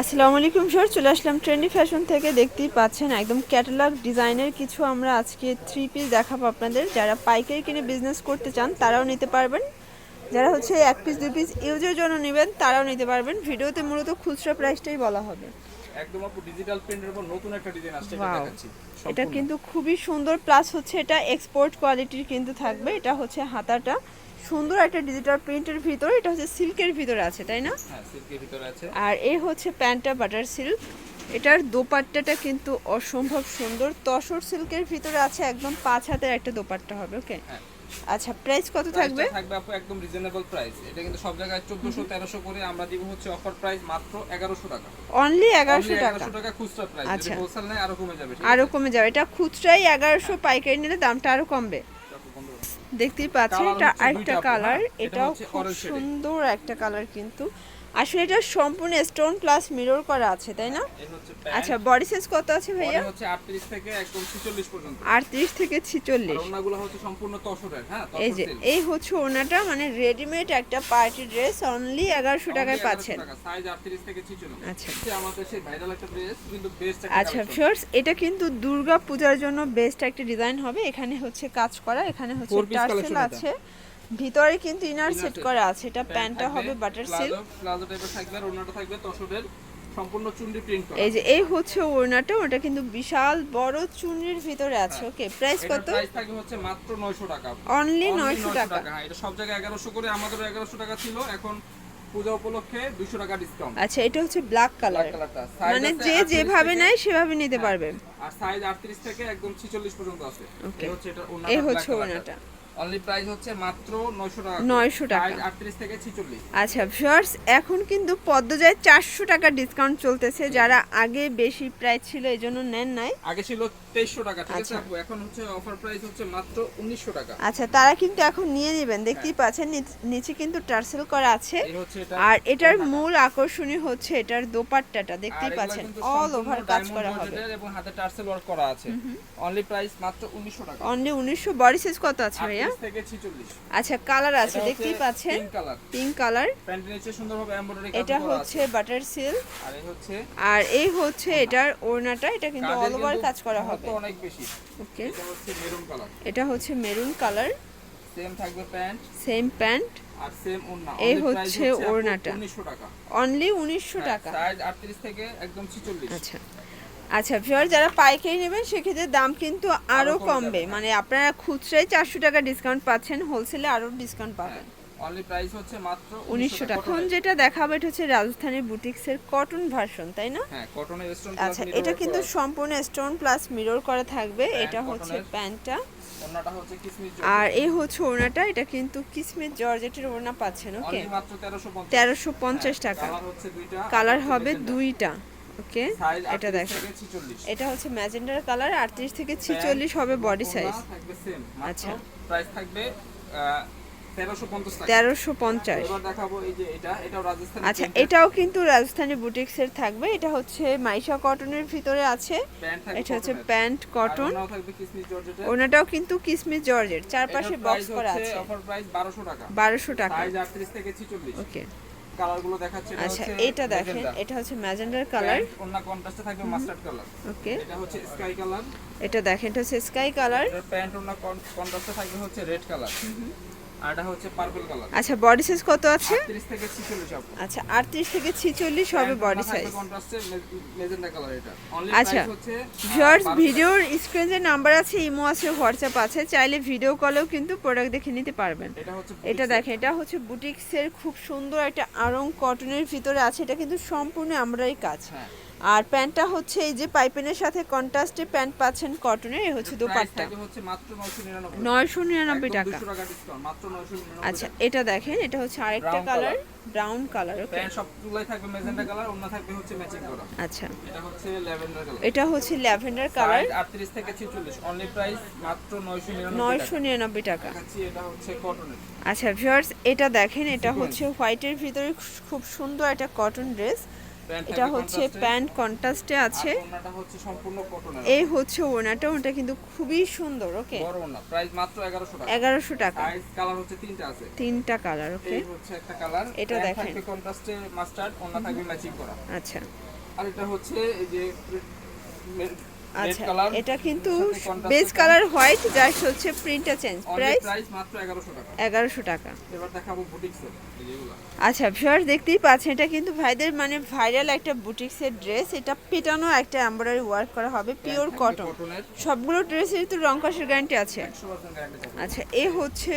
আসসালামু আলাইকুম স্যার চলে আসলাম ট্রেন্ডি ফ্যাশন থেকে। দেখতেই পাচ্ছেন একদম ক্যাটালগ ডিজাইনের কিছু আমরা আজকে থ্রি পিস দেখাবো আপনাদের। যারা পাইকারি কিনে বিজনেস করতে চান তারাও নিতে পারবেন। যারা হচ্ছে এক পিস দুই পিস ইউজের জন্য নেবেন তারাও নিতে পারবেন। ভিডিওতে মূলত খুচরা প্রাইসটাই বলা হবে। একদম আপু ডিজিটাল প্রিন্টের উপর নতুন একটা ডিজাইন আসছে এটা দেখাচ্ছি এটা কিন্তু খুবই সুন্দর প্লাস হচ্ছে এটা এক্সপোর্ট কোয়ালিটির কিন্তু থাকবে। এটা হচ্ছে হাতাটা। সুন্দর একটা ডিজিটাল প্রিন্টের ভিতরে এটা হচ্ছে সিল্কের ভিতরে আছে তাই না? হ্যাঁ সিল্কের ভিতরে আছে। আর এই হচ্ছে প্যান্টটা বাটার সিল্ক। এটার দোপাট্টাটা কিন্তু অসম্ভব সুন্দর। তসর সিল্কের ভিতরে আছে একদম পাঁচ হাতের একটা দোপাট্টা হবে ওকে? হ্যাঁ। আচ্ছা প্রাইস কত থাকবে? থাকবে আপু একদম রিজনেবল প্রাইস এটা কিন্তু সব জায়গায় 1400 1300 করে আমরা দিব হচ্ছে অফার প্রাইস মাত্র 1100 টাকা। অনলি এগারোশো Only টাকা? 1100 টাকা খুচরা প্রাইস আচ্ছা। যদি হোলসেল নেয় আরও কমে যাবে আরও কমে যাবে। এটা খুচরাই এগারোশো পাইকারি নিলে দামটা আরও কমবে আছে আপু, বন্ধ করো। দেখতেই পাচ্ছেন এটা একটা আরেকটা কালার? এটা এটাও খুব সুন্দর একটা কালার কিন্তু আসলে এটা সম্পূর্ণ স্টোন প্লাস মিরর করা আছে তাই না? আচ্ছা বডি সাইজ কত আছে ভাইয়া? হচ্ছে 38 থেকে একদম 46 পর্যন্ত। আটত্রিশ থেকে আর ছিচল্লিশ ওনাগুলো হচ্ছে সম্পূর্ণ তসরের হ্যাঁ এই যে এই হচ্ছে ওনাটা মানে রেডিমেড একটা পার্টি ড্রেস অনলি এগারোশো টাকায় পাচ্ছেন। size 38 থেকে 46 আচ্ছা। হচ্ছে আমাদের সেই ভাইরাল একটা ড্রেস কিন্তু বেস্ট একটা আচ্ছা collection। এটা কিন্তু দুর্গা পূজার জন্য বেস্ট একটা ডিজাইন হবে। এখানে হচ্ছে কাজ করা এখানে হচ্ছে টার্সেল আছে। ভিতরে কিন্তু ইনার সেট করা আছে। এটা প্যান্টটা হবে বাটার সিল্ক প্লাজো টাইপের থাকবে আর ওড়নাটা থাকবে তসরের সম্পূর্ণ চুন্ডি প্রিন্ট করা। এই যে এই হচ্ছে ওড়নাটা ওটা কিন্তু বিশাল বড় চুনরির ভিতরে আছে। ওকে প্রাইস কত? প্রাইস থাকবে হচ্ছে মাত্র 900 টাকা। অনলি Only নয়শো টাকা। হ্যাঁ এটা সব জায়গায় 1100 করে আমাদেরও 1100 টাকা ছিল। এখন পূজা উপলক্ষে 200 টাকা ডিসকাউন্ট আচ্ছা এটা হচ্ছে ব্ল্যাক কালার মানে যে যেভাবে নেয় সেভাবে নিতে পারবে। আর সাইজ 38 থেকে একদম 46 পর্যন্ত আছে. এই হচ্ছে এটা ওনাটা এই হচ্ছে ওড়নাটা। অনলি প্রাইস হচ্ছে মাত্র 900 টাকা 900 টাকা। 38 থেকে 46 আচ্ছা ভিউয়ার্স এখন কিন্তু পদ্মজায় চারশো টাকা ডিসকাউন্ট চলতেছে। যারা আগে বেশি প্রাইস ছিল এই জন্য নেন নাই। আগে ছিল 2300 টাকা ঠিক আছে আচ্ছা। আপু? এখন হচ্ছে অফার প্রাইস হচ্ছে মাত্র 1900 টাকা। আচ্ছা তারা কিন্তু এখন নিয়ে নেবেন। দেখতেই পাচ্ছেন নিচ- কিন্তু টার্সেল করা আছে। আর এটার মূল আকর্ষণীয় হচ্ছে এটার দোপাট্টাটা। দেখতেই পাচ্ছেন অল ওভার কাজ করা হবে। এবং হাতে টার্সেল ওয়ার্ক করা আছে। অনলি প্রাইস মাত্র 1900 টাকা। অনলি উনিশশো বডি সাইজ কত আছে ভাইয়া? 38 থেকে 46 আচ্ছা কালার আছে দেখতেই পাচ্ছেন। পিঙ্ক কালার এটা হচ্ছে বাটার সিল্ক আর এই হচ্ছে এটার ওড়নাটা এটা কিন্তু অল ওভার কাজ করা হবে। অনেক বেশি। ওকে এটা হচ্ছে মেরুন কালার সেম থাকবে প্যান্ট সেম প্যান্ট আর সেম ওড়না। এই হচ্ছে ওড়নাটা। 1900 টাকা। অনলি উনিশশো হ্যাঁ, টাকা। সাইজ 38 থেকে একদম 46 আচ্ছা। আচ্ছা ভিউয়ার যারা পাইকারি নেবেন সেক্ষেত্রে দাম কিন্তু আরও আরও কমবে। মানে আপনারা খুচরায় চারশো টাকা ডিসকাউন্ট পাচ্ছেন হোলসেলে আরও ডিসকাউন্ট পাবেন। অনলি প্রাইস হচ্ছে মাত্র উনিশশো টাকা। এখন যেটা দেখাবো এটা হচ্ছে বুটিক্সের কটন ভার্সন তাই না? হ্যাঁ কটনের স্টোন আচ্ছা এটা কিন্তু সম্পূর্ণ স্টোন প্লাস মিরর করা থাকবে। এটা হচ্ছে প্যান্টটা। ওড়নাটা হচ্ছে কিসমিস আর এই হচ্ছে ওড়নাটা। এটা কিন্তু কিসমিস জর্জেটের ওড়না পাচ্ছেন ওকে? মাত্র 1350 তেরোশো পঞ্চাশ টাকা। কালার হচ্ছে দুইটা। কালার হবে দুইটা। ওকে এটা 38 দেখেন এটা হচ্ছে ম্যাজেন্ডার কালার আটত্রিশ থেকে ছিচল্লিশ হবে বডি সাইজ আচ্ছা। প্রাইস থাকবে 1350 তেরোশো পঞ্চাশ এবার দেখাবো এই যে এটা এটাও রাজস্থানি আচ্ছা এটাও কিন্তু রাজস্থানী বুটিক্সের থাকবে এটা হচ্ছে মাইশা কটনের ভিতরে আছে। এটা হচ্ছে প্যান্ট কটন ওনাটাও কিন্তু কিসমিস জর্জের চারপাশে বক্স করা আছে। অফার প্রাইস 1200 টাকা। বারোশো টাকা। 38 থেকে 46 ওকে। কালারগুলো দেখাচ্ছে আচ্ছা এটা দেখেন এটা হচ্ছে ম্যাজেন্ডার কালার। অন্য কন্ট্রাস্টে থাকবে মাস্টার্ড কালার। ওকে। এটা হচ্ছে স্কাই কালার। এটা দেখেন এটা হচ্ছে স্কাই কালার। প্যান্ট অন্য কন্ট্রাস্টে থাকবে হচ্ছে রেড কালার। আচ্ছা বডি সাইজ কত আছে? 30 থেকে 46 আপু আচ্ছা আটত্রিশ থেকে ছিচল্লিশ হবে বডি সাইজ আচ্ছা। ভিউয়ার্স ভিডিওর স্ক্রিনে নাম্বার আছে ইমো আছে হোয়াটসঅ্যাপ আছে চাইলে ভিডিও কলেও কিন্তু প্রোডাক্ট দেখে নিতে পারবেন। এটা দেখেন এটা হচ্ছে বুটিক্সের খুব সুন্দর একটা আরং কটনের ভিতরে আছে এটা কিন্তু সম্পূর্ণ আমরাই কাজ। হ্যাঁ। আর প্যান্টটা হচ্ছে এই যে পাইপেনের সাথে কন্ট্রাস্টে প্যান্ট পাচ্ছেন কটনের এই হচ্ছে দোপাট্টা। থাকবে হচ্ছে মাত্র 999 নয়শো নিরানব্বই টাকা। 200 টাকা মাত্র 999 আচ্ছা এটা দেখেন এটা হচ্ছে আরেকটা colour brown colour okay pant সবগুলাই থাকবে মেজেন্টা কালার ওড়না থাকবে হচ্ছে ম্যাচিং করা আচ্ছা। এটা হচ্ছে ল্যাভেন্ডার কালার এটা হচ্ছে ল্যাভেন্ডার কালার 38 থেকে 46 অনলি প্রাইস মাত্র 999 নয়শো টাকা। নিরানব্বই টাকা। এটা হচ্ছে কটনের আচ্ছা ভিউয়ার্স এটা দেখেন এটা হচ্ছে হোয়াইটের ভিতরে খুব সুন্দর একটা কটন ড্রেস এটা হচ্ছে প্যান্ট কন্ট্রাস্টে আছে। হচ্ছে সম্পূর্ণ কটনের এই হচ্ছে ওনাটা ওটা কিন্তু খুবই সুন্দর ওকে? বড় ওনা প্রাইস মাত্র 1100 টাকা। এগারোশো টাকা। সাইজ কালার হচ্ছে তিনটা আছে। তিনটা কালার ওকে? এই হচ্ছে একটা কালার এটা দেখেন। কন্ট্রাস্টে মাস্টার্ড ওনা থাকবে ম্যাচিং করা। আচ্ছা। আর এটা হচ্ছে এই যে রেড আচ্ছা এটা কিন্তু বেস কালার হোয়াইট জাস্ট হচ্ছে প্রিন্টটা চেঞ্জ প্রাইস মাত্র 1100 টাকা। এগারোশো টাকা। এবার দেখাবো বুটিক্সের আচ্ছা ভিউয়ার দেখতেই পাচ্ছেন এটা কিন্তু ভাইদের মানে ভাইরাল একটা বুটিক্সের ড্রেস এটা পেটানো একটা এমব্রয়ডারি ওয়ার্ক করা হবে পিওর কটন সবগুলো ড্রেসের তো রং কষের গ্যারান্টি আছে। 100% গ্যারান্টি থাকবে। আচ্ছা এ হচ্ছে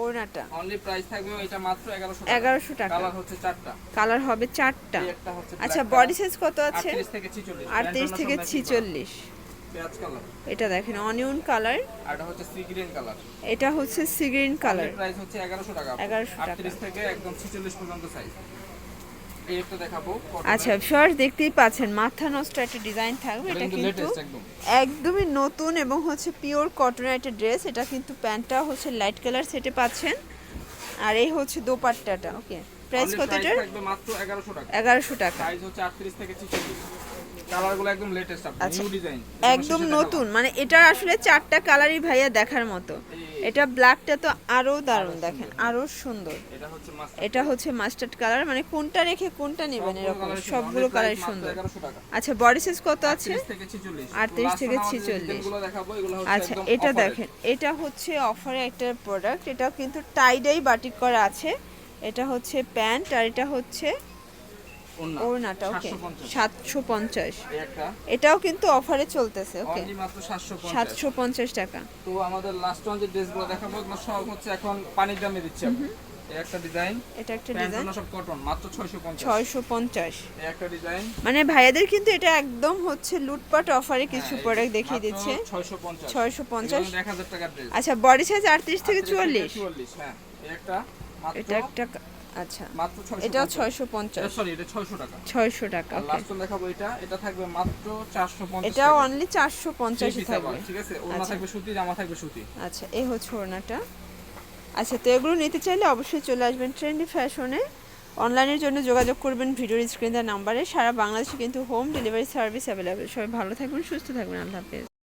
ওড়নাটা। অনলি প্রাইস থাকবে এটা মাত্র 1100 টাকা। কালার হচ্ছে চারটা। কালার হবে চারটা। আচ্ছা বডি সাইজ কত আছে? 38 থেকে 46 আটত্রিশ থেকে ছিচল্লিশ। পেঁয়াজ কালার এটা দেখেন অনিয়ন কালার আর এটা হচ্ছে সি গ্রিন কালার এটা হচ্ছে সি গ্রিন কালার প্রাইস হচ্ছে 1100 টাকা। 1100 টাকা। 38 থেকে একদম 46 পর্যন্ত সাইজ এই একটা দেখাবো cotton আচ্ছা এর। দেখতেই পাচ্ছেন মাথা নষ্ট একটা ডিজাইন থাকবে এটা কিন্তু একদমই নতুন এবং হচ্ছে পিওর কটনের একটা ড্রেস এটা কিন্তু প্যান্টটা হচ্ছে লাইট কালার সেটে পাচ্ছেন। আর এই হচ্ছে দোপাট্টাটা ওকে প্রাইস কত এটার? মাত্র 1100 টাকা। এগারোশো টাকা। সাইজ হচ্ছে 38 থেকে 46 কালারগুলো একদম লেটেস্ট আচ্ছা। নিউ ডিজাইন একদম নতুন মানে এটার আসলে চারটা কালারই ভাইয়া দেখার মতো। এটা ব্ল্যাকটা তো আরও দারুণ দেখেন আরও সুন্দর। এটা হচ্ছে মাস্টার মাস্টার্ড কালার মানে কোনটা রেখে কোনটা নেবেন এরকম? সবগুলো কালার সুন্দর। আচ্ছা বডি সাইজ কত আছে? 38 থেকে 46 38 থেকে 46 ডিজাইনগুলো দেখাবো এগুলো হচ্ছে আচ্ছা এটা দেখেন এটা হচ্ছে অফারে একটা প্রোডাক্ট এটা কিন্তু টাইডাই বাটিক করা আছে। এটা হচ্ছে প্যান্ট আর এটা হচ্ছে ওড়নাটা ওকে সাতশো পঞ্চাশ। এটাও কিন্তু অফারে চলতেছে ওকে অনলি মাত্র 750 সাতশো পঞ্চাশ টাকা। তো আমাদের লাস্ট ওয়ান যে ড্রেসগুলো দেখাবো সব হচ্ছে এখন পানির দামে দিচ্ছি আমরা। এই একটা ডিজাইন এটা একটা প্যান্ট ডিজাইন সব কটন মাত্র 650 ছয়শো পঞ্চাশ। এই একটা ডিজাইন মানে ভাইয়াদের কিন্তু এটা একদম হচ্ছে লুটপাট অফারে কিছু প্রোডাক্ট দেখিয়ে দিচ্ছে। ছয়শো পঞ্চাশ। 1000 আচ্ছা বডি সাইজ আটত্রিশ থেকে চুয়াল্লিশ। 44 হ্যাঁ। এটা একটা আচ্ছা। মাত্র 650 এটাও ছয়শো পঞ্চাশ। সরি এটা 600 টাকা। ছয়শো টাকা ওকে লাস্ট দেখাবো এটা। এটা থাকবে মাত্র 450 এটাও অনলি চারশো Three পঞ্চাশই piece থাকবে। ঠিক আছে? ওড়না আচ্ছা। থাকবে সুতি জামা থাকবে সুতি। আচ্ছা এই হচ্ছে ওড়নাটা। আচ্ছা তো এগুলো নিতে চাইলে অবশ্যই চলে আসবেন ট্রেন্ডি ফ্যাশনে অনলাইনের জন্য যোগাযোগ করবেন ভিডিওর স্ক্রিন নাম্বারে। সারা বাংলাদেশে কিন্তু হোম ডেলিভারি সার্ভিস অ্যাভেলেবেল সবাই ভালো থাকবেন সুস্থ থাকবেন। আল্লাহ হাফেজ।